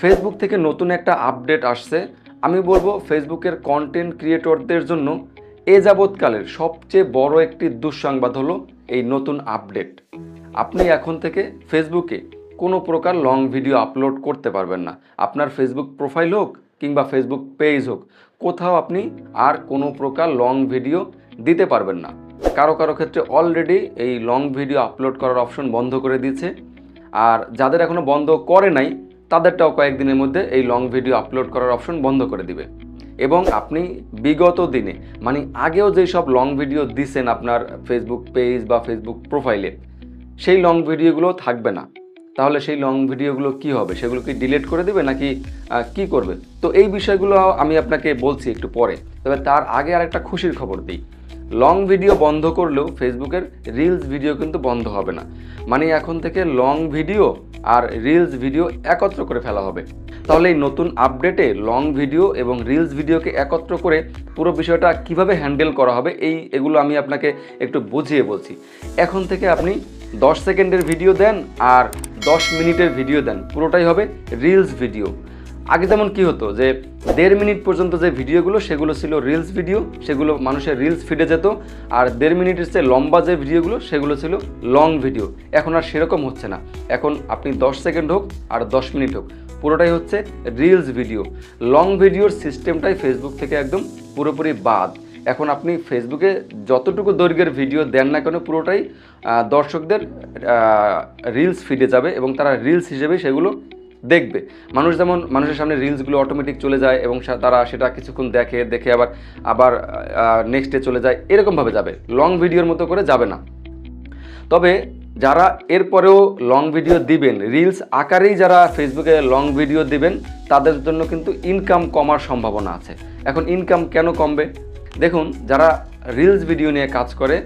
Facebook থেকে নতুন একটা আপডেট আসছে। আমি বলব ফেসবুকের কন্টেন্ট ক্রিয়েটরদের জন্য এ যাবৎকালের সবচেয়ে বড় একটি দুঃসংবাদ হলো এই নতুন আপডেট আপনি এখন থেকে ফেসবুকে কোনো প্রকার লং ভিডিও আপলোড করতে পারবেন না। আপনার ফেসবুক প্রোফাইল হোক কিংবা ফেসবুক পেজ হোক, কোথাও আপনি আর কোনো প্রকার লং ভিডিও দিতে পারবেন না। কারও কারও ক্ষেত্রে অলরেডি এই লং ভিডিও আপলোড করার অপশন বন্ধ করে দিয়েছে। আর যাদের এখনও বন্ধ করে নাই তাদেরটাও কয়েকদিনের মধ্যে এই লং ভিডিও আপলোড করার অপশন বন্ধ করে দিবে। এবং আপনি বিগত দিনে মানে আগেও যেই সব লং ভিডিও দিছেন আপনার ফেসবুক পেজ বা ফেসবুক প্রোফাইলে সেই লং ভিডিওগুলো থাকবে না। তাহলে সেই লং ভিডিওগুলো কি হবে? সেগুলো কি ডিলিট করে দেবে নাকি কি করবে? তো এই বিষয়গুলো আমি আপনাকে বলছি একটু পরে। তবে তার আগে আর একটা খুশির খবর দিই। লং ভিডিও বন্ধ করলেও ফেসবুকের রিলস ভিডিও কিন্তু বন্ধ হবে না। মানে এখন থেকে লং ভিডিও আর রিলস ভিডিও একত্র করে ফেলা হবে। তাহলে এই নতুন আপডেটে লং ভিডিও এবং রিলস ভিডিওকে একত্র করে পুরো বিষয়টা কীভাবে হ্যান্ডেল করা হবে, এই এগুলো আমি আপনাকে একটু বুঝিয়ে বলছি। এখন থেকে আপনি দশ সেকেন্ডের ভিডিও দেন আর দশ মিনিটের ভিডিও দেন। পুরোটাই হবে রিলস ভিডিও আগে যেমন কি হতো, যে দেড় মিনিট পর্যন্ত যে ভিডিওগুলো, সেগুলো ছিল রিলস ভিডিও সেগুলো মানুষের রিলস ফিডে যেত, আর দেড় মিনিটের চেয়ে লম্বা যে ভিডিওগুলো, সেগুলো ছিল লং ভিডিও এখন আর সেরকম হচ্ছে না। এখন আপনি দশ সেকেন্ড হোক, আর দশ মিনিট হোক, পুরোটাই হচ্ছে রিলস ভিডিও লং ভিডিওর সিস্টেমটাই ফেসবুক থেকে একদম পুরোপুরি বাদ। এখন আপনি ফেসবুকে যতটুকু দৈর্ঘ্যের ভিডিও দেন না কেন, পুরোটাই দর্শকদের রিলস ফিডে যাবে এবং তারা রিলস হিসেবে সেগুলো দেখবে। মানুষ যেমন মানুষের সামনে রিলসগুলো অটোমেটিক চলে যায় এবং তারা সেটা কিছুক্ষণ দেখে দেখে আবার আবার নেক্সটে চলে যায়, এরকমভাবে যাবে। লং ভিডিওর মতো করে যাবে না। তবে যারা এরপরেও লং ভিডিও দিবেন রিলস আকারেই যারা ফেসবুকে লং ভিডিও দিবেন, তাদের জন্য কিন্তু ইনকাম কমার সম্ভাবনা আছে। এখন ইনকাম কেন কমবে? দেখুন, যারা রিলস ভিডিও নিয়ে কাজ করে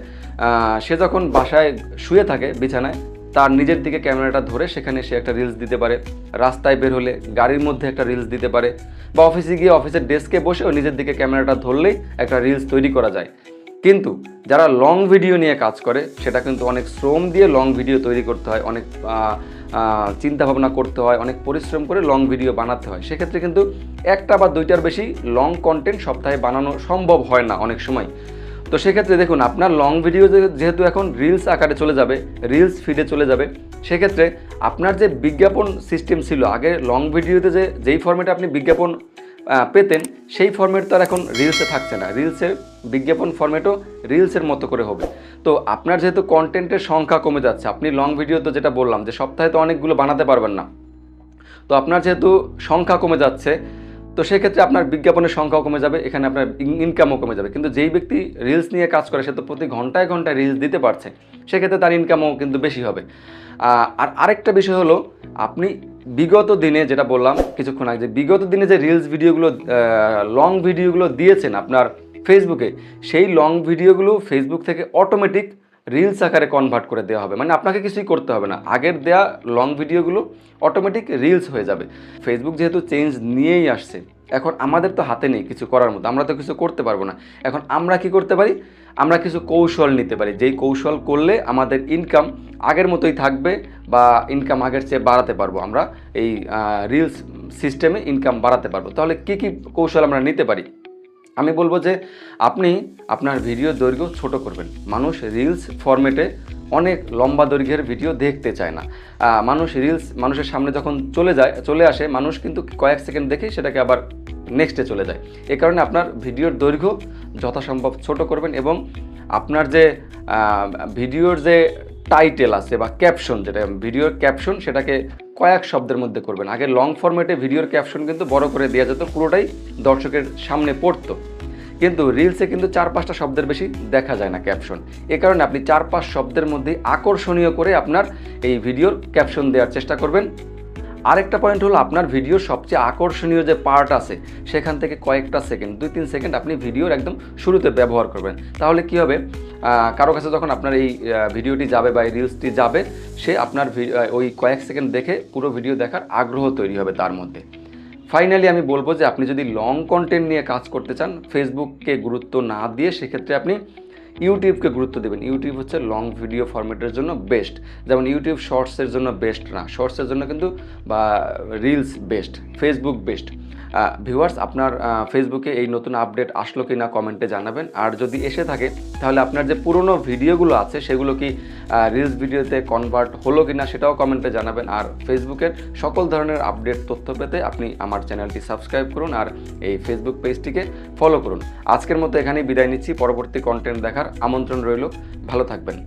সে যখন বাসায় শুয়ে থাকে, বিছানায় তার নিজের দিকে ক্যামেরাটা ধরে সেখানে সে একটা রিলস দিতে পারে। রাস্তায় বের হলে গাড়ির মধ্যে একটা রিলস দিতে পারে বা অফিসে গিয়ে অফিসের ডেস্কে বসে বসেও নিজের দিকে ক্যামেরাটা ধরলেই একটা রিলস তৈরি করা যায়। কিন্তু যারা লং ভিডিও নিয়ে কাজ করে, সেটা কিন্তু অনেক শ্রম দিয়ে লং ভিডিও তৈরি করতে হয়, অনেক চিন্তা ভাবনা করতে হয়, অনেক পরিশ্রম করে লং ভিডিও বানাতে হয়। সেক্ষেত্রে কিন্তু একটা বা দুইটার বেশি লং কন্টেন্ট সপ্তাহে বানানো সম্ভব হয় না অনেক সময়। তো সেক্ষেত্রে দেখুন, আপনার লং ভিডিও যেহেতু এখন রিলস আকারে চলে যাবে রিলস ফিডে চলে যাবে, সেক্ষেত্রে আপনার যে বিজ্ঞাপন সিস্টেম ছিল, আগে লং ভিডিওতে যে যেই ফর্মেটে আপনি বিজ্ঞাপন পেতেন, সেই ফর্মেট তো আর এখন রিলসে থাকছে না। রিলসের বিজ্ঞাপন ফর্মেটও রিলসের মতো করে হবে। তো আপনার যেহেতু কন্টেন্টের সংখ্যা কমে যাচ্ছে, আপনি লং ভিডিও তো যেটা বললাম যে সপ্তাহে তো অনেকগুলো বানাতে পারবেন না। তো আপনার যেহেতু সংখ্যা কমে যাচ্ছে তো সেক্ষেত্রে আপনার বিজ্ঞাপনের সংখ্যাও কমে যাবে, এখানে আপনার ইনকামও কমে যাবে। কিন্তু যেই ব্যক্তি রিলস নিয়ে কাজ করে, সে তো প্রতি ঘন্টায় ঘন্টায় রিলস দিতে পারছে, সেক্ষেত্রে তার ইনকামও কিন্তু বেশি হবে। আর আরেকটা বিষয় হলো, আপনি বিগত দিনে যেটা বললাম কিছুক্ষণ আগে, যে বিগত দিনে যে রিলস ভিডিওগুলো লং ভিডিওগুলো দিয়েছেন আপনার ফেসবুকে সেই লং ভিডিওগুলো ফেসবুক থেকে অটোমেটিক রিলস আকারে কনভার্ট করে দেওয়া হবে। মানে আপনাকে কিছুই করতে হবে না। আগের দেয়া লং ভিডিওগুলো অটোমেটিক রিলস হয়ে যাবে। ফেসবুক যেহেতু চেঞ্জ নিয়েই আসছে, এখন আমাদের তো হাতে নেই কিছু করার মতো। আমরা তো কিছু করতে পারব না। এখন আমরা কি করতে পারি? আমরা কিছু কৌশল নিতে পারি। যেই কৌশল করলে আমাদের ইনকাম আগের মতোই থাকবে বা ইনকাম আগের চেয়ে বাড়াতে পারব আমরা। এই রিলস সিস্টেমে ইনকাম বাড়াতে পারব। তাহলে কি কি কৌশল আমরা নিতে পারি? আমি বলব যে আপনি আপনার ভিডিও দৈর্ঘ্য ছোট করবেন। মানুষ রিলস ফরম্যাটে অনেক লম্বা দৈর্ঘ্যের ভিডিও দেখতে চায় না। মানুষ রিলস মানুষের সামনে যখন চলে যায়, চলে আসে, মানুষ কিন্তু কয়েক সেকেন্ড দেখেই সেটাকে আবার নেক্সটে চলে যায়। এ কারণে আপনার ভিডিওর দৈর্ঘ্য যথাসম্ভব ছোট করবেন এবং আপনার যে ভিডিওর যে টাইটেল আছে বা ক্যাপশন যেটা ভিডিওর ক্যাপশন সেটাকে কয়েক শব্দের মধ্যে করবেন। আগে লং ফর্মেটে ভিডিওর ক্যাপশন কিন্তু বড় করে দেওয়া যেত, পুরোটাই দর্শকের সামনে পড়তো। কিন্তু রিলসে কিন্তু চার পাঁচটা শব্দের বেশি দেখা যায় না ক্যাপশন এ কারণে আপনি চার পাঁচ শব্দের মধ্যে আকর্ষণীয় করে আপনার এই ভিডিওর ক্যাপশন দেওয়ার চেষ্টা করবেন। আরেকটা পয়েন্ট হলো আপনার ভিডিওর সবচেয়ে আকর্ষণীয় যে পার্ট আছে, সেখান থেকে কয়েকটা সেকেন্ড দুই তিন সেকেন্ড আপনি ভিডিওর একদম শুরুতে ব্যবহার করবেন। তাহলে কি হবে? কারও কাছে যখন আপনার এই ভিডিওটি যাবে বা এই রিলসটি যাবে, সে আপনার ওই কয়েক সেকেন্ড দেখে পুরো ভিডিও দেখার আগ্রহ তৈরি হবে তার মধ্যে। ফাইনালি আমি বলব যে আপনি যদি লং কন্টেন্ট নিয়ে কাজ করতে চান ফেসবুককে গুরুত্ব না দিয়ে সেক্ষেত্রে আপনি ইউটিউবকে গুরুত্ব দেবেন। ইউটিউব হচ্ছে লং ভিডিও ফরম্যাটের জন্য বেস্ট যেমন ইউটিউব শর্টসের জন্য বেস্ট না। শর্টসের জন্য কিন্তু বা reels best Facebook best viewers আপনার ফেসবুকে এই নতুন আপডেট আসলো কি না কমেন্টে জানাবেন। আর যদি এসে থাকে, তাহলে আপনার যে পুরনো ভিডিওগুলো আছে, সেগুলো কি রিলস ভিডিওতে কনভার্ট হলো কি না সেটাও কমেন্টে জানাবেন। আর ফেসবুকের সকল ধরনের আপডেট তথ্য পেতে আপনি আমার চ্যানেলটি সাবস্ক্রাইব করুন আর এই ফেসবুক পেজটিকে ফলো করুন। আজকের মতো এখানেই বিদায় নিচ্ছি। পরবর্তী কন্টেন্ট দেখার আমন্ত্রণ রইল। ভালো থাকবেন।